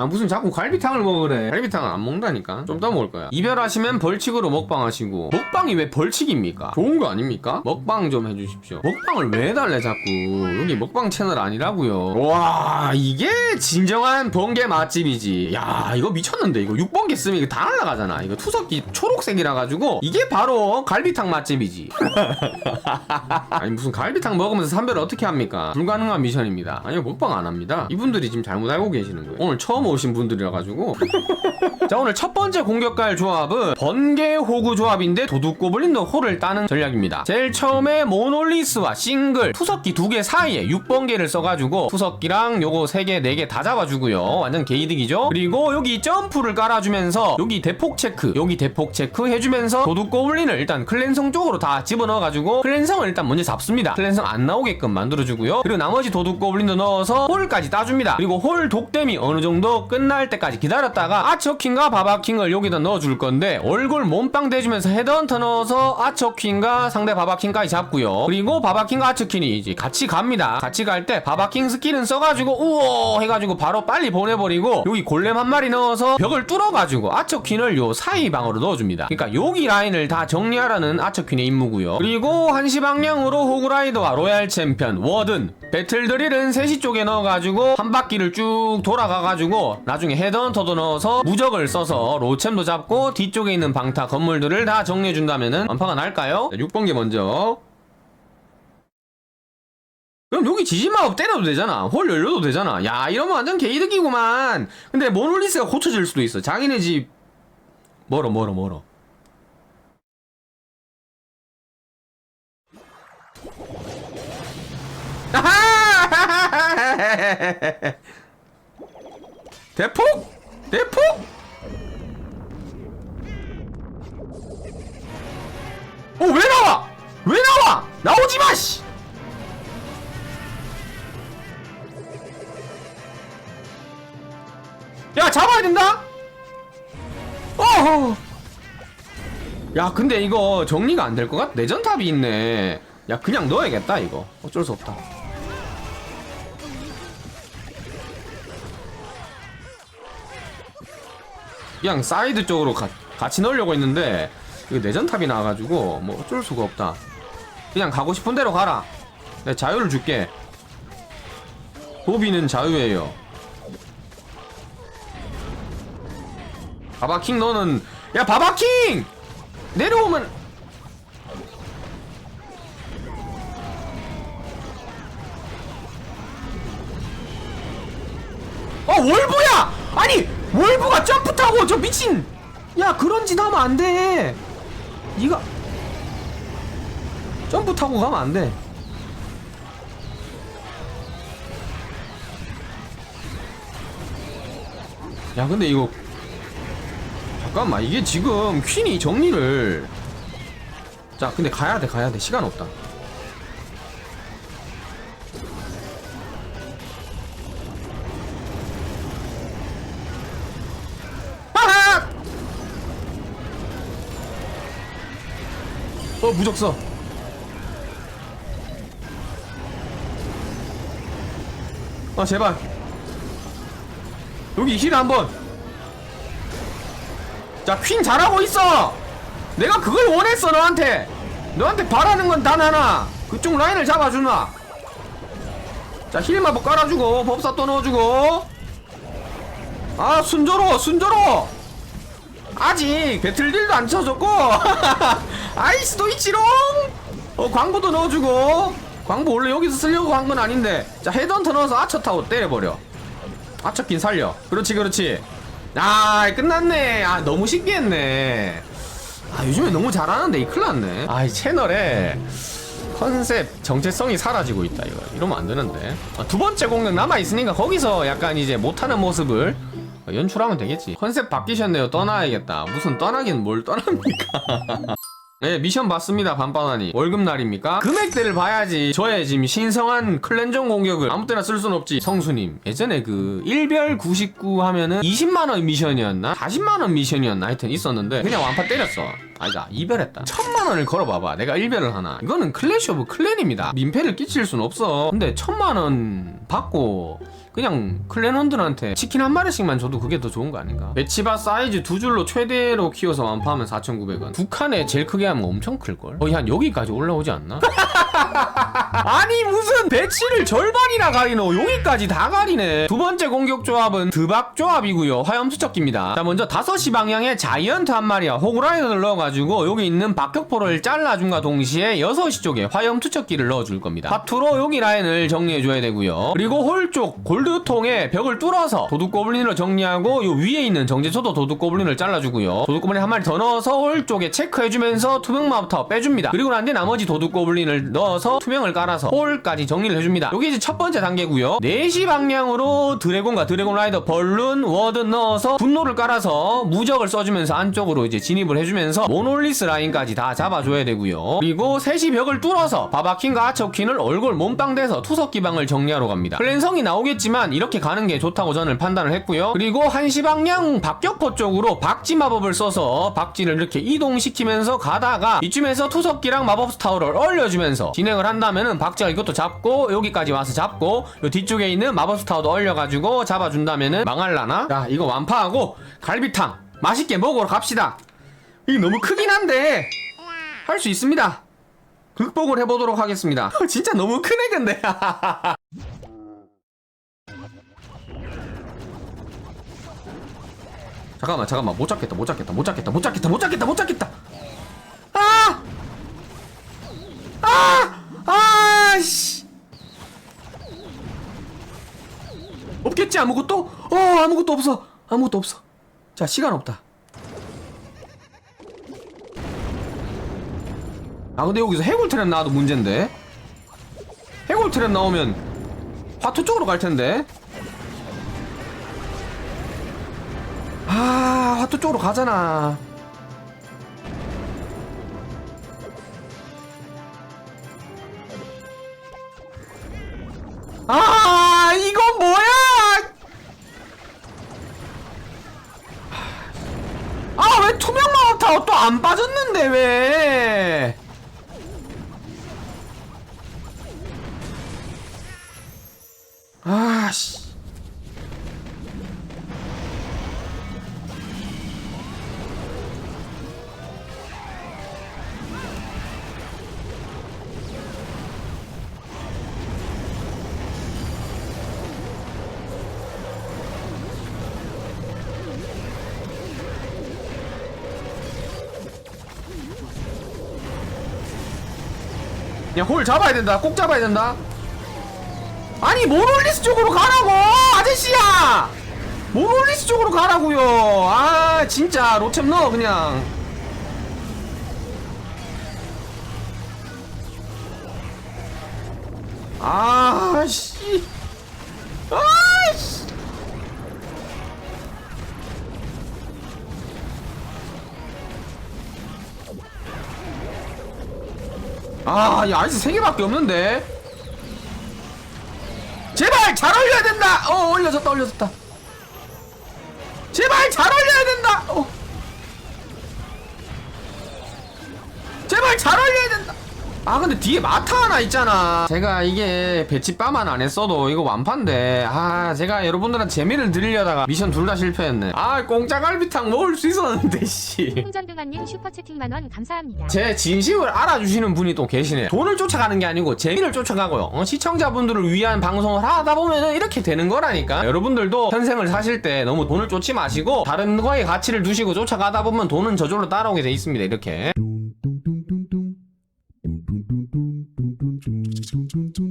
아 무슨 자꾸 갈비탕을 먹으래 갈비탕은 안 먹는다니까 좀 더 먹을 거야 이별하시면 벌칙으로 먹방 하시고 먹방이 왜 벌칙입니까? 좋은 거 아닙니까? 먹방 좀 해주십시오 먹방을 왜 해달래 자꾸 여기 먹방 채널 아니라고요 와 이게 진정한 번개 맛집이지 야 이거 미쳤는데 이거 6번개 쓰면 이거 다 날라가잖아 이거 투석기 초록색이라 가지고 이게 바로 갈비탕 맛집이지 아니 무슨 갈비탕 먹으면서 삼별을 어떻게 합니까? 불가능한 미션입니다. 아니요 먹방 안 합니다. 이분들이 지금 잘못 알고 계시는 거예요. 오늘 처음 오신 분들이라 가지고 자 오늘 첫 번째 공격갈 조합은 번개 호구 조합인데 도둑 고블린도 호를 따는 전략입니다. 제일 처음에 모놀리스와 싱글 투석기 두 개 사이에 6번개를 써가지고 투석기랑 요거 3개 4개 다 잡아주고요. 완전 개이득이죠. 그리고 여기 점프를 깔아주면서 여기 대폭 체크 여기 대폭 체크 해주면서 도둑 고블린을 일단 클랜성 쪽으로 다 집어넣어가지고 클랜성을 일단 먼저 잡습니다. 클랜성 안 나오게끔 만들어주고요. 그리고 나머지 도둑 고블린도 넣어서 홀까지 따줍니다. 그리고 홀 독댐이 어느 정도 끝날 때까지 기다렸다가 아처킹과 바바킹을 여기다 넣어줄 건데 얼굴 몸빵 대주면서 헤드헌터 넣어서 아처킹과 상대 바바킹까지 잡고요. 그리고 바바킹과 아처킹이 이제 같이 갑니다. 같이 갈 때 바바킹 스킬은 써가지고 우오 해가지고 바로 빨리 보내버리고 여기 골렘 한 마리 넣어서 벽을 뚫어가지고 아처퀸을 요 사이 방으로 넣어줍니다. 그러니까 여기 라인을 다 정리하라는 아처퀸의 임무고요. 그리고 한시 방향으로 호그라이더와 로얄 챔피언, 워든, 배틀드릴은 3시 쪽에 넣어가지고 한 바퀴를 쭉 돌아가가지고 나중에 헤드헌터도 넣어서 무적을 써서 로챔도 잡고 뒤쪽에 있는 방타 건물들을 다 정리해준다면은 완파가 날까요? 6번개 먼저 그럼 여기 지진마법 때려도 되잖아. 홀 열려도 되잖아. 야, 이러면 완전 개이득이구만. 근데 모놀리스가 고쳐질 수도 있어. 장인의 집. 멀어, 멀어, 멀어. 아하! 대폭? 대폭? 어, 왜 나와? 왜 나와? 나오지 마, 씨! 야 잡아야 된다 어허 야 근데 이거 정리가 안 될 것 같아 내전탑이 있네 야 그냥 넣어야겠다 이거 어쩔 수 없다 그냥 사이드 쪽으로 가, 같이 넣으려고 했는데 이거 내전탑이 나와가지고 뭐 어쩔 수가 없다. 그냥 가고 싶은 대로 가라. 내가 자유를 줄게. 도비는 자유예요. 바바킹 너는 야 바바킹! 내려오면! 어 월브야! 아니 월브가 점프 타고 저 미친! 야 그런 짓 하면 안돼. 니가 점프 타고 가면 안돼. 야 근데 이거 잠깐만 이게 지금 퀸이 정리를. 자 근데 가야돼 가야돼. 시간 없다 어 무적서 아 제발 여기 힐 한번 자, 퀸 잘하고 있어! 내가 그걸 원했어, 너한테! 너한테 바라는 건 단 하나! 그쪽 라인을 잡아주나! 자, 힐 마법 깔아주고, 법사 또 넣어주고! 아, 순조로워, 순조로워! 아직 배틀딜도 안 쳐줬고! 아이스도 있지롱! 어, 광부도 넣어주고! 광부 원래 여기서 쓰려고 한 건 아닌데. 자, 헤드헌터 넣어서 아처 타고 때려버려. 아처킨 살려. 그렇지, 그렇지. 아 끝났네 아 너무 신기했네 아 요즘에 너무 잘하는데 이 큰일 났네 아 이 채널에 컨셉 정체성이 사라지고 있다 이거 이러면 안 되는데 아, 두 번째 공격 남아 있으니까 거기서 약간 이제 못하는 모습을 연출하면 되겠지. 컨셉 바뀌셨네요. 떠나야겠다. 무슨 떠나긴 뭘 떠납니까? 네 미션 받습니다 반바나니. 월급날입니까? 금액대를 봐야지. 저의 지금 신성한 클렌전 공격을 아무 때나 쓸 순 없지. 성수님 예전에 그 1별 99 하면은 20만원 미션이었나? 40만원 미션이었나? 하여튼 있었는데 그냥 완파 때렸어 아니다 이별했다 천만 원을 걸어봐봐 내가 1별을 하나 이거는 클래시 오브 클랜입니다 민폐를 끼칠 순 없어 근데 천만 원 받고 그냥 클랜원들한테 치킨 한 마리씩만 줘도 그게 더 좋은 거 아닌가? 배치바 사이즈 두 줄로 최대로 키워서 완파하면 4,900원. 북한에 제일 크게 하면 엄청 클걸? 거의 한 여기까지 올라오지 않나? 아니 무슨 배치를 절반이나 가리노. 여기까지 다 가리네. 두 번째 공격 조합은 드박 조합이고요. 화염수척기입니다. 자 먼저 5시 방향에 자이언트 한 마리와 호그라이너를 넣어가지고 여기 있는 박격포를 잘라준과 동시에 6시 쪽에 화염투척기를 넣어줄 겁니다. 파투로 여기 라인을 정리해줘야 되고요. 그리고 홀 쪽 골드통에 벽을 뚫어서 도둑고블린을 정리하고 요 위에 있는 정제초도 도둑고블린을 잘라주고요. 도둑고블린 한 마리 더 넣어서 홀 쪽에 체크해주면서 투명마부터 빼줍니다. 그리고 난 뒤 나머지 도둑고블린을 넣어서 투명을 깔아서 홀까지 정리를 해줍니다. 요게 이제 첫 번째 단계고요. 4시 방향으로 드래곤과 드래곤 라이더 벌룬 워든 넣어서 분노를 깔아서 무적을 써주면서 안쪽으로 이제 진입을 해주면서 모놀리스 라인까지 다 잡아줘야 되고요. 그리고 3시 벽을 뚫어서 바바킨과 아처킨을 얼굴 몸빵 대서 투석 기 방을 정리하러 갑니다. 클랜성이 나오겠지만 이렇게 가는 게 좋다고 저는 판단을 했고요. 그리고 1시 방향 박격포 쪽으로 박지 마법을 써서 박지를 이렇게 이동시키면서 가다가 이쯤에서 투석기랑 마법 스타워를 얼려주면서 진행을 한다면 은 박지가 이것도 잡고 여기까지 와서 잡고 요 뒤쪽에 있는 마법 스타워도 얼려가지고 잡아준다면은 망할라나? 자 이거 완파하고 갈비탕 맛있게 먹으러 갑시다 이게 너무 크긴 한데 할 수 있습니다 극복을 해보도록 하겠습니다 진짜 너무 크네 근데 잠깐만 잠깐만 못 잡겠다 못 잡겠다 못 잡겠다 못 잡겠다 못 잡겠다 못 잡겠다 아! 아! 아! 없겠지? 아무것도? 어 아무것도 없어. 아무것도 없어. 자 시간 없다. 아 근데 여기서 해골 트랩 나와도 문제인데? 해골 트랩 나오면 화투 쪽으로 갈 텐데? 아 화투 쪽으로 가잖아 아 투명 마법타워 또 안 빠졌는데 왜 야, 홀 잡아야 된다. 꼭 잡아야 된다. 아니, 모놀리스 쪽으로 가라고! 아저씨야! 모놀리스 쪽으로 가라고요. 아, 진짜 로템 넣어 그냥. 아, 씨. 아, 이 아이스 세 개밖에 없는데. 제발 잘 올려야 된다. 어, 올려졌다, 올려졌다. 제발 잘 올려야 된다. 어. 제발 잘 된다. 아 근데 뒤에 마타 하나 있잖아 제가 이게 배치빠만 안 했어도 이거 완판데 아 제가 여러분들한테 재미를 드리려다가 미션 둘 다 실패했네 아 공짜 갈비탕 먹을 수 있었는데 씨 홍전등한님 슈퍼채팅 만원 감사합니다. 제 진심을 알아주시는 분이 또 계시네. 돈을 쫓아가는 게 아니고 재미를 쫓아가고요. 어, 시청자분들을 위한 방송을 하다 보면은 이렇게 되는 거라니까. 여러분들도 현생을 사실 때 너무 돈을 쫓지 마시고 다른 거에 가치를 두시고 쫓아가다 보면 돈은 저절로 따라오게 돼 있습니다. 이렇게. Doom, doom, doom,